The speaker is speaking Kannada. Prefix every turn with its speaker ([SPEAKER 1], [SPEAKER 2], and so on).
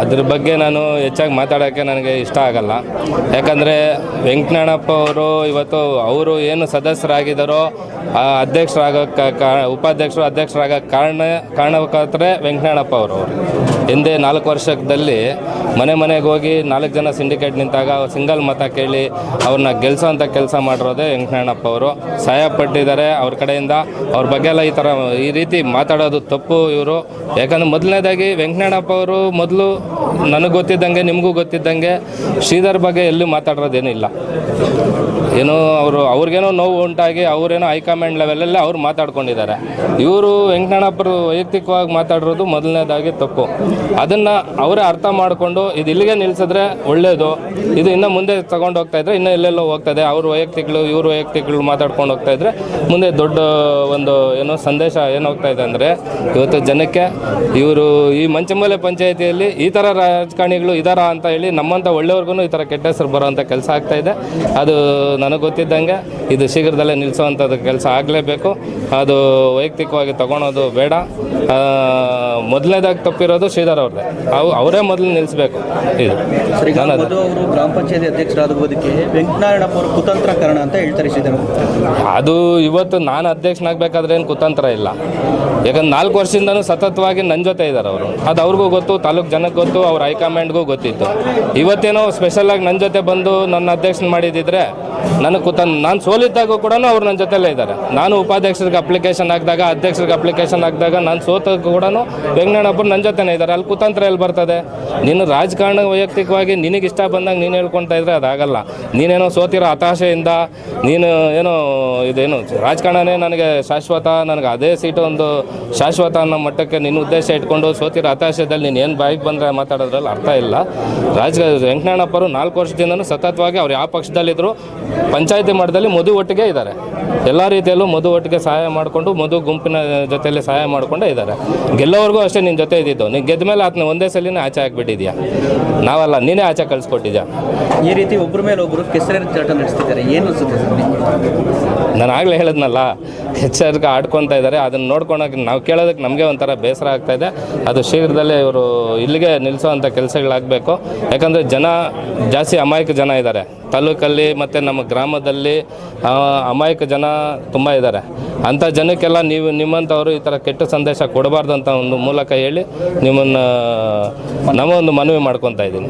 [SPEAKER 1] ಅದ್ರ ಬಗ್ಗೆ ನಾನು ಹೆಚ್ಚಾಗಿ ಮಾತಾಡೋಕ್ಕೆ ನನಗೆ ಇಷ್ಟ ಆಗಲ್ಲ. ಯಾಕಂದರೆ ವೆಂಕಟಣ್ಣಪ್ಪ ಅವರು ಇವತ್ತು ಅವರು ಏನು ಸದಸ್ಯರಾಗಿದ್ದಾರೋ ಅಧ್ಯಕ್ಷರಾಗೋಕ್ಕೆ ಕಾ ಉಪಾಧ್ಯಕ್ಷರು ಅಧ್ಯಕ್ಷರಾಗೋಕ್ಕೆ ಕಾರಣ ಕಾರಣಕರ್ತರೆ ವೆಂಕಟಣ್ಣಪ್ಪ ಅವರು. ಹಿಂದೆ ನಾಲ್ಕು ವರ್ಷದಲ್ಲಿ ಮನೆ ಮನೆಗೆ ಹೋಗಿ ನಾಲ್ಕು ಜನ ಸಿಂಡಿಕೇಟ್ ನಿಂತಾಗ ಸಿಂಗಲ್ ಮತ ಕೇಳಿ ಅವ್ರನ್ನ ಅಂತ ಕೆಲಸ ಮಾಡಿರೋದೇ ವೆಂಕಟಣ್ಣಪ್ಪ ಅವರು. ಸಹಾಯ ಪಟ್ಟಿದ್ದಾರೆ ಅವ್ರ ಕಡೆಯಿಂದ. ಅವ್ರ ಬಗ್ಗೆ ಎಲ್ಲ ಈ ಥರ ಈ ರೀತಿ ಮಾತಾಡೋದು ತಪ್ಪು ಇವರು. ಯಾಕಂದ್ರೆ ಮೊದಲನೇದಾಗಿ ವೆಂಕಟಣ್ಣಪ್ಪ ಅವರು ಮೊದಲು ನನಗೆ ಗೊತ್ತಿದ್ದಂಗೆ, ನಿಮಗೂ ಗೊತ್ತಿದ್ದಂಗೆ ಶ್ರೀಧರ್ ಬಗ್ಗೆ ಎಲ್ಲೂ ಮಾತಾಡೋದೇನಿಲ್ಲ ಏನೋ ಅವರು, ಅವ್ರಿಗೇನೋ ನೋವು ಉಂಟಾಗಿ ಅವರೇನೋ ಹೈಕಮಾಂಡ್ ಲೆವೆಲಲ್ಲಿ ಅವ್ರು ಮಾತಾಡ್ಕೊಂಡಿದ್ದಾರೆ. ಇವರು ವೆಂಕಟಣ್ಣಪ್ಪರು ವೈಯಕ್ತಿಕವಾಗಿ ಮಾತಾಡಿರೋದು ಮೊದಲನೇದಾಗಿ ತಪ್ಪು. ಅದನ್ನು ಅವರೇ ಅರ್ಥ ಮಾಡಿಕೊಂಡು ಇದು ಇಲ್ಲಿಗೆ ನಿಲ್ಲಿಸಿದ್ರೆ ಒಳ್ಳೆಯದು ಇದು ಇನ್ನೂ ಮುಂದೆ ತಗೊಂಡು ಹೋಗ್ತಾ ಇದ್ರೆ ಇನ್ನೂ ಎಲ್ಲೆಲ್ಲೋ ಹೋಗ್ತದೆ ಅವ್ರ ವೈಯಕ್ತಿಗಳು ಇವ್ರ ವೈಯಕ್ತಿಗಳು ಮಾತಾಡ್ಕೊಂಡು ಹೋಗ್ತಾ ಇದ್ರೆ ಮುಂದೆ ದೊಡ್ಡ ಒಂದು ಏನೋ ಸಂದೇಶ ಏನು ಇದೆ ಅಂದರೆ ಇವತ್ತು ಜನಕ್ಕೆ ಇವರು ಈ ಮಂಚಮಲೆ ಪಂಚಾಯಿತಿಯಲ್ಲಿ ಈ ಥರ ರಾಜಕಾರಣಿಗಳು ಇದಾರ ಅಂತ ಹೇಳಿ ನಮ್ಮಂಥ ಒಳ್ಳೆಯವ್ರಿಗೂ ಈ ಥರ ಕೆಟ್ಟ ಹೆಸರು ಬರೋವಂಥ ಕೆಲಸ ಆಗ್ತಾ ಇದೆ. ಅದು ನನಗೆ ಗೊತ್ತಿದ್ದಂಗೆ ಇದು ಶೀಘ್ರದಲ್ಲೇ ನಿಲ್ಲಿಸುವಂಥದ್ದು ಕೆಲಸ ಆಗಲೇಬೇಕು. ಅದು ವೈಯಕ್ತಿಕವಾಗಿ ತಗೊಳೋದು ಬೇಡ. ಮೊದಲನೇದಾಗಿ ತಪ್ಪಿರೋದು ಶ್ರೀಧರ್ ಅವ್ರದ್ದೇ ಅವು ಅವರೇ ಮೊದಲು ನಿಲ್ಲಿಸಬೇಕು ಇದು.
[SPEAKER 2] ಅವರು ಗ್ರಾಮ ಪಂಚಾಯತಿ ಅಧ್ಯಕ್ಷರಾಗುವುದಕ್ಕೆ ವೆಂಕಟನಾರಾಯಣಪ್ಪ ಅವರು ಕುತಂತ್ರ ಕಾರಣ ಅಂತ ಹೇಳ್ತಾರೆ ಶ್ರೀಧರ್
[SPEAKER 1] ಅದು ಇವತ್ತು ನಾನು ಅಧ್ಯಕ್ಷನಾಗಬೇಕಾದ್ರೆ ಏನು ಕುತಂತ್ರ ಇಲ್ಲ. ಯಾಕಂದ್ರೆ ನಾಲ್ಕು ವರ್ಷದಿಂದನೂ ಸತತವಾಗಿ ನನ್ನ ಜೊತೆ ಇದ್ದಾರೆ ಅವರು. ಅದು ಅವ್ರಿಗೂ ಗೊತ್ತು ತಾಲೂಕು ಜನಕ್ಕೆ ಗೊತ್ತು ಅವ್ರ ಹೈಕಮಾಂಡ್ಗೂ ಗೊತ್ತಿತ್ತು. ಇವತ್ತೇನೋ ಸ್ಪೆಷಲಾಗಿ ನನ್ನ ಜೊತೆ ಬಂದು ನನ್ನ ಅಧ್ಯಕ್ಷನ ಮಾಡಿದ್ದಿದ್ರೆ ನನಗೆ ಕೂತ ನಾನು ಸೋಲಿದ್ದಾಗೂ ಕೂಡ ಅವ್ರು ನನ್ನ ಜೊತೆಲೇ ಇದ್ದಾರೆ. ನಾನು ಉಪಾಧ್ಯಕ್ಷರಿಗೆ ಅಪ್ಲಿಕೇಶನ್ ಹಾಕಿದಾಗ, ಅಧ್ಯಕ್ಷರಿಗೆ ಅಪ್ಲಿಕೇಶನ್ ಹಾಕಿದಾಗ, ನಾನು ಸೋತಾಗ ಕೂಡ ವೆಂಕಣ್ಣಪ್ಪರು ನನ್ನ ಜೊತೆನೇ ಇದ್ದಾರೆ. ಅಲ್ಲಿ ಕುತಂತ್ರ ಎಲ್ಲಿ ಬರ್ತದೆ? ನಿನ್ನ ರಾಜಕಾರಣ ವೈಯಕ್ತಿಕವಾಗಿ ನಿನಗೆ ಇಷ್ಟ ಬಂದಾಗ ನೀನು ಹೇಳ್ಕೊಳ್ತಾ ಇದ್ರೆ ಅದಾಗಲ್ಲ. ನೀನೇನೋ ಸೋತಿರೋ ಹತಾಶೆಯಿಂದ ನೀನು ಏನೋ ಇದೇನು ರಾಜಕಾರಣನೇ ನನಗೆ ಶಾಶ್ವತ, ನನಗೆ ಅದೇ ಸೀಟು ಒಂದು ಶಾಶ್ವತ ಅನ್ನೋ ಮಟ್ಟಕ್ಕೆ ನಿನ್ನ ಉದ್ದೇಶ ಇಟ್ಕೊಂಡು ಸೋತಿರೋ ಹತಾಶೆದಲ್ಲಿ ನೀನು ಏನು ಬಾಯಿಗೆ ಬಂದರೆ ಮಾತಾಡೋದ್ರಲ್ಲಿ ಅರ್ಥ ಇಲ್ಲ. ರಾಜ ವೆಂಕಣ್ಣಪ್ಪರು ನಾಲ್ಕು ವರ್ಷದಿಂದನೂ ಸತತವಾಗಿ ಅವ್ರು ಯಾವ ಪಕ್ಷದಲ್ಲಿದ್ದರು ಪಂಚಾಯತಿ ಮಟ್ಟದಲ್ಲಿ ಮಧು ಒಟ್ಟಿಗೆ ಇದ್ದಾರೆ. ಎಲ್ಲ ರೀತಿಯಲ್ಲೂ ಮಧು ಒಟ್ಟಿಗೆ ಸಹಾಯ ಮಾಡಿಕೊಂಡು ಮಧು ಗುಂಪಿನ ಜೊತೆಯಲ್ಲಿ ಸಹಾಯ ಮಾಡಿಕೊಂಡೇ ಇದ್ದಾರೆ. ಗೆಲ್ಲೋವರೆಗೂ ಅಷ್ಟೇ ನಿನ್ನ ಜೊತೆ ಇದ್ದಿದ್ದು. ನೀನು ಗೆದ್ದ ಮೇಲೆ ಆತನ ಒಂದೇ ಸಲಿನೇ ಆಚೆ ಹಾಕ್ಬಿಟ್ಟಿದ್ಯಾ ನಾವಲ್ಲ ನೀನೇ ಆಚೆ ಕಳಿಸ್ಕೊಟ್ಟಿದ್ಯಾ?
[SPEAKER 2] ಈ ರೀತಿ ಒಬ್ಬರ ಮೇಲೆ ಒಬ್ಬರು ಕೆಸರಿನ ಚಾಟ ನಡೆಸ್ತಿದ್ದಾರೆ. ಏನು
[SPEAKER 1] ನಾನು ಆಗಲೇ ಹೇಳಿದ್ನಲ್ಲ ಹೆಚ್ಚರ್ಗೆ ಆಡ್ಕೊತಾ ಇದ್ದಾರೆ. ಅದನ್ನು ನೋಡ್ಕೊಳಕ್ಕೆ ನಾವು ಕೇಳೋದಕ್ಕೆ ನಮಗೆ ಒಂಥರ ಬೇಸರ ಆಗ್ತಾ ಇದೆ. ಅದು ಶೀಘ್ರದಲ್ಲೇ ಇವರು ಇಲ್ಲಿಗೆ ನಿಲ್ಲಿಸೋವಂಥ ಕೆಲಸಗಳಾಗಬೇಕು. ಯಾಕಂದರೆ ಜನ ಜಾಸ್ತಿ ಅಮಾಯಕ ಜನ ಇದ್ದಾರೆ. ತಾಲೂಕಲ್ಲಿ ಮತ್ತು ನಮ್ಮ ಗ್ರಾಮದಲ್ಲಿ ಅಮಾಯಕ ಜನ ತುಂಬ ಇದ್ದಾರೆ. ಅಂಥ ಜನಕ್ಕೆಲ್ಲ ನೀವು ನಿಮ್ಮಂಥವರು ಈ ಥರ ಕೆಟ್ಟ ಸಂದೇಶ ಕೊಡಬಾರ್ದು ಅಂತ ಒಂದು ಮೂಲಕ ಹೇಳಿ ನಿಮ್ಮನ್ನು ನಮ್ಮ ಒಂದು ಮನವಿ ಮಾಡ್ಕೊತಾ ಇದ್ದೀನಿ.